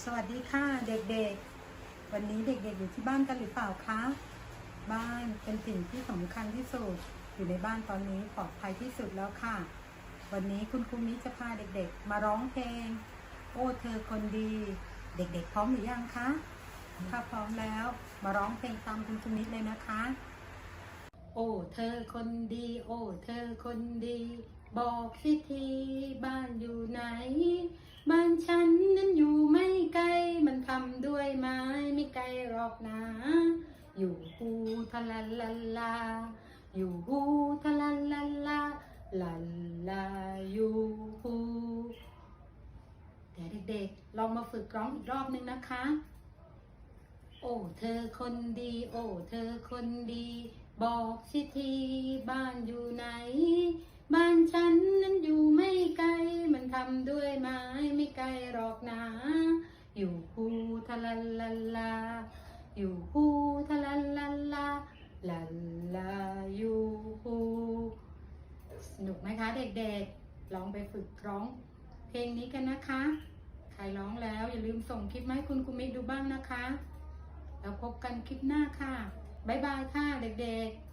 สวัสดีค่ะเด็กๆ วันนี้เด็กๆอยู่ที่บ้านกันหรือเปล่าคะ บ้านเป็นสิ่งที่สำคัญที่สุด อยู่ในบ้านตอนนี้ปลอดภัยที่สุดแล้วค่ะ วันนี้คุณครูมิจะพาเด็กๆ มาร้องเพลง โอ้เธอคนดี เด็กๆ พร้อมหรือยังคะ ถ้าพร้อมแล้วมาร้องเพลงตามคุณครูมิเลยนะคะ โอ้เธอคนดี โอ้เธอคนดี บอกสิทีบ้านอยู่ อกนะ อยู่ฮูทะลันลันลา อยู่ฮูทะลันลันลาลันลาอยู่ฮูเดี๋ยวเด็กๆ ลองมาฝึกร้องอีกรอบนึงนะคะ โอ้เธอคนดี โอ้เธอคนดี บอกสิทีบ้านอยู่ไหน บ้านฉันนั้นอยู่ไม่ไกล มันทำด้วยไม้ไม่ไกลหรอกนะ อยู่ฮูทะลันลันลาอ ยู่ฮูทะลันลันลาลันลาอยู่ฮูสนุกไหมคะเด็กๆ ลองไปฝึกร้องเพลงนี้กันนะคะ ใครร้องแล้วอย่าลืมส่งคลิปมาให้คุณกุมิดูบ้างนะคะ แล้วพบกันคลิปหน้าค่ะ บ๊ายบายค่ะเด็กๆ